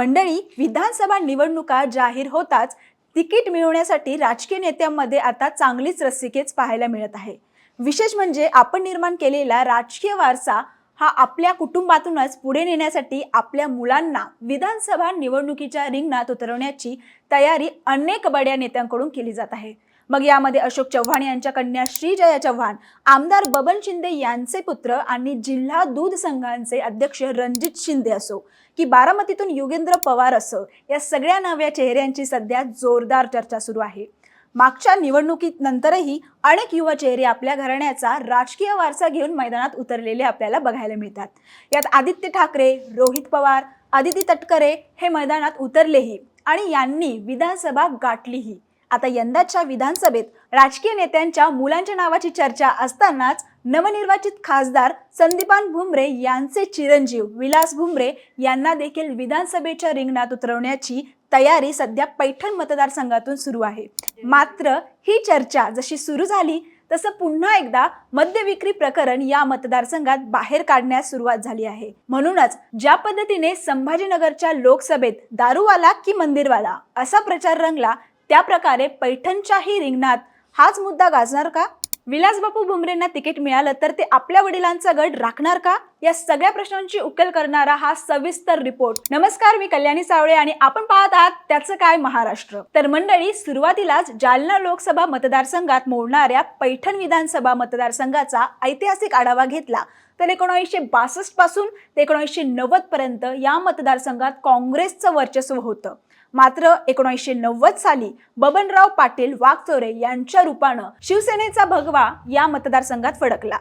मंडळी विधानसभा निवडणुका जाहीर होताच तिकीट मिळवण्यासाठी राजकीय नेत्यांमध्ये आता चांगलीच रस्सीखेच पाहायला मिळत आहे. विशेष म्हणजे आपण निर्माण केलेला राजकीय वारसा हा आपल्या कुटुंबातूनच पुढे नेण्यासाठी आपल्या मुलांना विधानसभा निवडणुकीच्या रिंगणात उतरवण्याची तयारी अनेक बड्या नेत्यांकडून केली जात आहे. मग यामध्ये अशोक चव्हाण यांच्या कन्या श्रीजया चव्हाण आमदार बबन शिंदे यांचे पुत्र आणि जिल्हा दूध संघांचे अध्यक्ष रणजित शिंदे असो. की बारामतीतून युगेंद्र पवार असो या सगळ्या नव्या चेहऱ्यांची सध्या जोरदार चर्चा सुरू आहे. मागच्या निवडणुकीत नंतरही अनेक युवा चेहरे आपल्या घराण्याचा राजकीय वारसा घेऊन मैदानात उतरलेले आपल्याला बघायला मिळतात. यात आदित्य ठाकरे रोहित पवार आदिती तटकरे हे मैदानात उतरलेही आणि यांनी विधानसभा गाठलीही. आता यंदाच्या विधानसभेत राजकीय नेत्यांच्या मुलांच्या नावाची चर्चा असतानाच नवनिर्वाचित खासदार संदीपान भुमरे यांचे चिरंजीव विलास भुमरे यांना देखील विधानसभेच्या रिंगणात उतरवण्याची तयारी सध्या पैठण मतदारसंघातून सुरू आहे. मात्र ही चर्चा जशी सुरू झाली तसं पुन्हा एकदा मद्य विक्री प्रकरण या मतदारसंघात बाहेर काढण्यास सुरुवात झाली आहे. म्हणूनच ज्या पद्धतीने संभाजीनगरच्या लोकसभेत दारूवाला की मंदिरवाला असा प्रचार रंगला त्या प्रकारे पैठणच्याही रिंगणात हाच मुद्दा गाजणार का? विलासबापू बुमरेंना तिकीट मिळालं तर ते आपल्या वडिलांचा गड राखणार का? या सगळ्या प्रश्नांची उकल करणारा हा सविस्तर रिपोर्ट. नमस्कार मी कल्याणी सावळे आणि आपण पाहत आहात त्याचं काय महाराष्ट्र. तर मंडळी सुरुवातीलाच जालना लोकसभा मतदारसंघात मोडणाऱ्या पैठण विधानसभा मतदारसंघाचा ऐतिहासिक आढावा घेतला. तर एकोणीसशे बासष्टपासून ते एकोणीसशे नव्वद पर्यंत या मतदारसंघात काँग्रेसचं वर्चस्व होतं. मात्र एकोणीसशे नव्वद साली बबनराव पाटील वाघचोरे यांच्या रूपानं शिवसेनेचा भगवा या मतदारसंघात फडकला.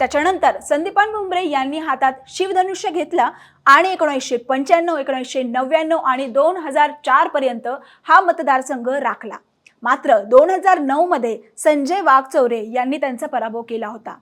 त्याच्यानंतर संदीपान भुमरे यांनी हातात शिवधनुष्य घेतला आणि एकोणीसशे पंच्याण्णव एकोणीसशे नव्याण्णव आणि दोन हजार चार पर्यंत हा मतदारसंघ राखला. मात्र दोन हजार नऊ मध्ये संजय वाघचौरे यांनी त्यांचा पराभव केला होता.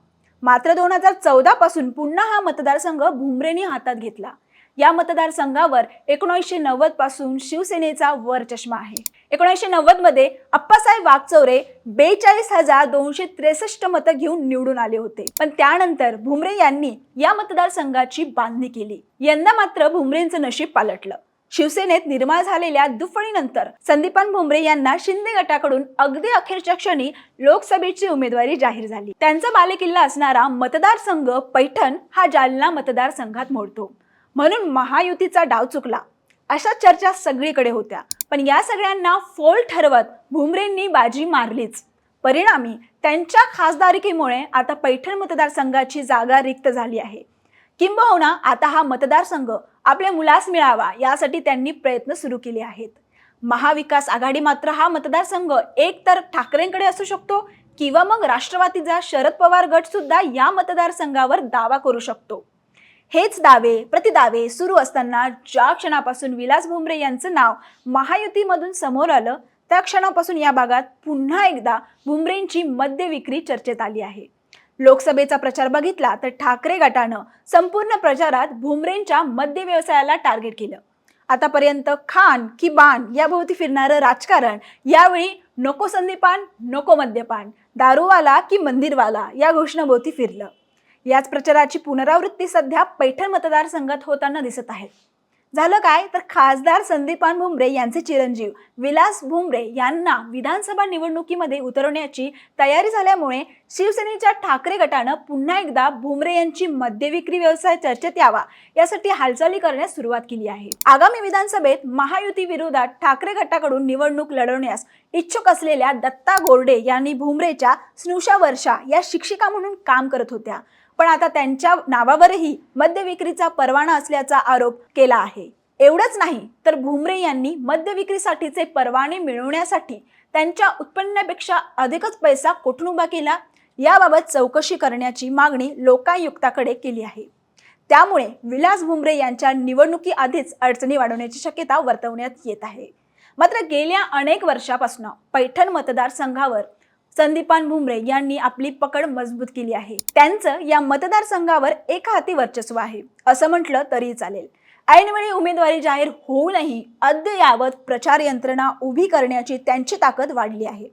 मात्र दोन हजार चौदा पासून पुन्हा हा मतदारसंघ भुमरेने हातात घेतला. या मतदारसंघावर एकोणीसशे नव्वदपासून शिवसेनेचा वर चष्मा आहे. एकोणीसशे नव्वदमध्ये अप्पासाहेब वागचौरे बेचाळीस हजार दोनशे त्रेसष्ट मतं घेऊन निवडून आले होते. पण त्यानंतर भुमरे यांनी या मतदारसंघाची बांधणी केली. यंदा मात्र भुमरेंचं नशीब पालटलं. शिवसेनेत निर्माण झालेल्या दुफळीनंतर संदीपान भुमरे यांना शिंदे गटाकडून अगदी अखेरच्या क्षणी लोकसभेची उमेदवारी जाहीर झाली. त्यांचा बालेकिल्ला असणारा मतदारसंघ पैठण हा जालना मतदारसंघात मोडतो. म्हणून महायुतीचा डाव चुकला. अशा चर्चा सगळीकडे होत्या. पण या सगळ्यांना फोल ठरवत भुमरेंनी बाजी मारलीच. परिणामी त्यांच्या खासदारकीमुळे आता पैठण मतदारसंघाची जागा रिक्त झाली आहे. किंबहुना आता हा मतदारसंघ आपल्या मुलास मिळावा यासाठी त्यांनी प्रयत्न सुरू केले आहेत. महाविकास आघाडी मात्र हा मतदारसंघ एक तर ठाकरेंकडे असू शकतो किंवा मग राष्ट्रवादीचा शरद पवार गट सुद्धा या मतदारसंघावर दावा करू शकतो. हेच दावे प्रतिदावे सुरू असताना ज्या क्षणापासून विलास भुमरे यांचं नाव महायुतीमधून समोर आलं त्या क्षणापासून या भागात पुन्हा एकदा भुमरेंची मद्य विक्री चर्चेत आली आहे. लोकसभेचा प्रचार बघितला तर ठाकरे गटानं संपूर्ण प्रचारात भुमरेंच्या मद्य व्यवसायाला टार्गेट केलं. आतापर्यंत खान की बाण याभोवती फिरणारं राजकारण यावेळी नको संदीपान नको मद्यपान दारूवाला की मंदिरवाला या घोषणाभोवती फिरलं. याच प्रचाराची पुनरावृत्ती सध्या पैठण मतदारसंघात होताना दिसत आहे. झालं काय? तर खासदार संदीपान भुमरे यांचे चिरंजीव विलास भुमरे यांना विधानसभा निवडणुकीमध्ये उतरवण्याची तयारी झाल्यामुळे शिवसेनेच्या ठाकरे गटानं पुन्हा एकदा भुमरे यांची मद्यविक्री व्यवसाय चर्चेत यावा यासाठी हालचाली करण्यास सुरुवात केली आहे. आगामी विधानसभेत महायुती विरोधात ठाकरे गटाकडून निवडणूक लढवण्यास इच्छुक असलेल्या दत्ता गोरडे यांनी भुमरेच्या स्नुषा वर्षा या शिक्षिका म्हणून काम करत होत्या. पण आता त्यांच्या नावावरही मद्य विक्रीचा परवाना असल्याचा आरोप केला आहे. एवढंच नाही तर भुमरे यांनी मद्य विक्रीसाठीचे परवाने मिळवण्यासाठी त्यांच्या उत्पन्नापेक्षा अधिकच पैसा कुठून उभा केला याबाबत चौकशी करण्याची मागणी लोकायुक्ताकडे केली आहे. त्यामुळे विलास भुमरे यांच्या निवडणुकी आधीच अडचणी वाढवण्याची शक्यता वर्तवण्यात येत आहे. मात्र गेल्या अनेक वर्षापासून पैठण मतदारसंघावर संदीपान भुमरे यांनी आपली पकड मजबूत केली आहे. त्यांचं या मतदारसंघावर एक हाती वर्चस्व आहे. असं म्हटलं तरी चालेल. ऐनवेळी उमेदवारी जाहीर होऊनही अद्ययावत प्रचार यंत्रणा उभी करण्याची त्यांची ताकद वाढली आहे.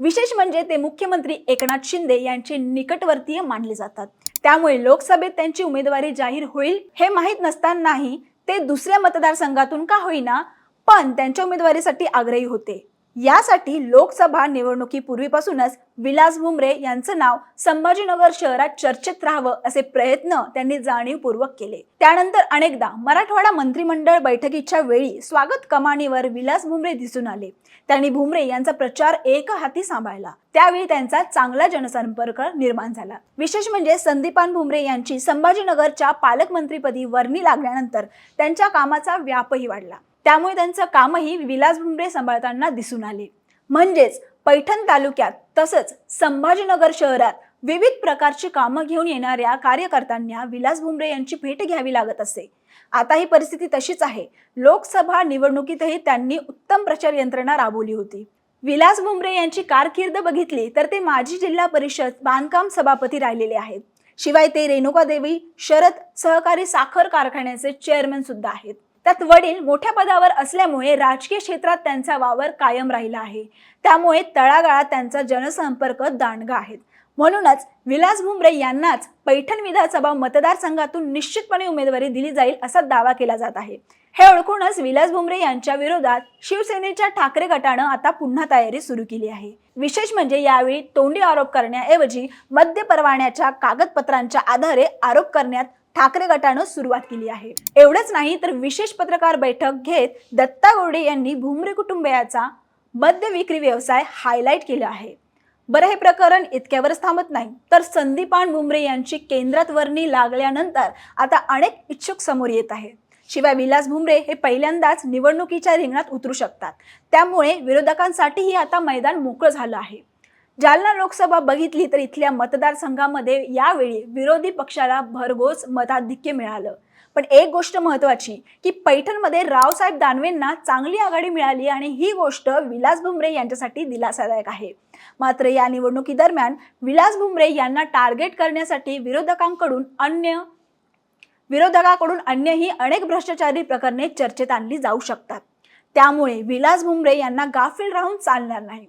विशेष म्हणजे ते मुख्यमंत्री एकनाथ शिंदे यांचे निकटवर्तीय मानले जातात. त्यामुळे लोकसभेत त्यांची उमेदवारी जाहीर होईल हे माहीत नसतानाही ते दुसऱ्या मतदारसंघातून का होईना पण त्यांच्या उमेदवारीसाठी आग्रही होते. यासाठी लोकसभा निवडणुकीपूर्वीपासूनच विलास भुमरे यांचं नाव संभाजीनगर शहरात चर्चेत राहावं असे प्रयत्न त्यांनी जाणीवपूर्वक केले. त्यानंतर अनेकदा मराठवाडा मंत्रिमंडळ बैठकीच्या वेळी स्वागत कमानीवर विलास भुमरे दिसून आले. त्यांनी भुमरे यांचा प्रचार एक हाती सांभाळला. त्यावेळी त्यांचा चांगला जनसंपर्क निर्माण झाला. विशेष म्हणजे संदीपान भुमरे यांची संभाजीनगरच्या पालकमंत्रीपदी वर्णी लागल्यानंतर त्यांच्या कामाचा व्यापही वाढला. त्यामुळे त्यांचं कामही विलास भुमरे सांभाळताना दिसून आले. म्हणजेच पैठण तालुक्यात तसंच संभाजीनगर शहरात विविध प्रकारची कामं घेऊन येणाऱ्या कार्यकर्त्यांना विलास भुमरे यांची भेट घ्यावी लागत असे. आता ही परिस्थिती तशीच आहे. लोकसभा निवडणुकीतही त्यांनी उत्तम प्रचार यंत्रणा राबवली होती. विलास भुमरे यांची कारकीर्द बघितली तर ते माजी जिल्हा परिषद बांधकाम सभापती राहिलेले आहेत. शिवाय ते रेणुका देवी शरद सहकारी साखर कारखान्याचे चेअरमॅन सुद्धा आहेत. त्यात वडील मोठ्या पदावर असल्यामुळे राजकीय क्षेत्रात त्यांचा वावर कायम राहिला आहे. त्यामुळे तळागाळात त्यांचा जनसंपर्क दांडगा आहेत म्हणूनच विलास भुमरे यांनाच पैठण विधानसभा मतदारसंघातून निश्चितपणे उमेदवारी दिली जाईल असा दावा केला जात आहे. हे ओळखूनच विलास भुमरे यांच्या विरोधात शिवसेनेच्या ठाकरे गटानं आता पुन्हा तयारी सुरू केली आहे. विशेष म्हणजे यावेळी तोंडी आरोप करण्याऐवजी मद्य परवान्याच्या कागदपत्रांच्या आधारे आरोप करण्यात ठाकरे गटानं सुरुवात केली आहे. एवढंच नाही तर विशेष पत्रकार बैठक घेत दत्ता गोडे यांनी भुमरे कुटुंबियाचा मद्य विक्री व्यवसाय हायलाईट केला आहे. बरं हे प्रकरण इतक्यावरच थांबत नाही. तर संदीपान भुमरे यांची केंद्रात वर्णी लागल्यानंतर आता अनेक इच्छुक समोर येत आहेत. शिवाय विलास भुमरे हे पहिल्यांदाच निवडणुकीच्या रिंगणात उतरू शकतात. त्यामुळे विरोधकांसाठीही आता मैदान मोकळं झालं आहे. जालना लोकसभा बघितली तर इथल्या मतदारसंघामध्ये यावेळी विरोधी पक्षाला भरघोस मताधिक्य मिळालं. पण एक गोष्ट महत्वाची की पैठणमध्ये रावसाहेब दानवेंना चांगली आघाडी मिळाली आणि ही गोष्ट विलास भुमरे यांच्यासाठी दिलासादायक आहे. मात्र या निवडणुकीदरम्यान विलास भुमरे यांना टार्गेट करण्यासाठी विरोधकांकडून अन्य विरोधकाकडून अन्यही अनेक भ्रष्टाचारी प्रकरणे चर्चेत आणली जाऊ शकतात. त्यामुळे विलास भुमरे यांना गाफील राहून चालणार नाही.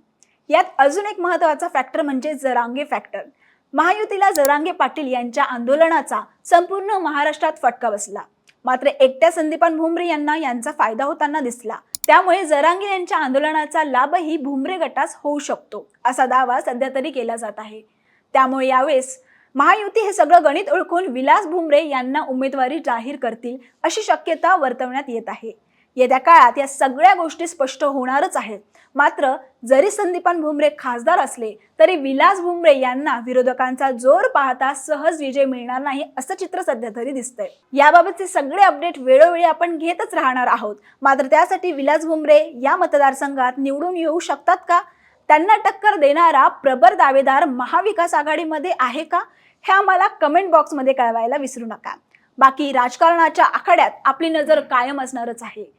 यात अजून एक महत्त्वाचा फॅक्टर म्हणजे जरांगे फॅक्टर महायुतीला जरांगे पाटील यांच्या आंदोलनाचा संपूर्ण महाराष्ट्रात फटका बसला. मात्र एकट्या संदीपान भुमरे यांना यांचा फायदा होताना दिसला. त्यामुळे जरांगे यांच्या आंदोलनाचा लाभही भुमरे गटास होऊ शकतो असा दावा सध्या तरी केला जात आहे. त्यामुळे यावेळेस महायुती हे सगळं गणित ओळखून विलास भुमरे यांना उमेदवारी जाहीर करतील अशी शक्यता वर्तवण्यात येत आहे. येत्या काळात या सगळ्या गोष्टी स्पष्ट होणारच आहेत. मात्र जरी संदीपान भुमरे खासदार असले तरी विलास भुमरे यांना विरोधकांचा जोर पाहता सहज विजय मिळणार नाही असं चित्र सध्या तरी दिसतंय. याबाबतचे सगळे अपडेट वेळोवेळी आपण घेतच राहणार आहोत. मात्र त्यासाठी विलास भुमरे या मतदारसंघात निवडून येऊ शकतात का? त्यांना टक्कर देणारा प्रबर दावेदार महाविकास आघाडीमध्ये आहे का? हे आम्हाला कमेंट बॉक्समध्ये कळवायला विसरू नका. बाकी राजकारणाच्या आखाड्यात आपली नजर कायम असणारच आहे.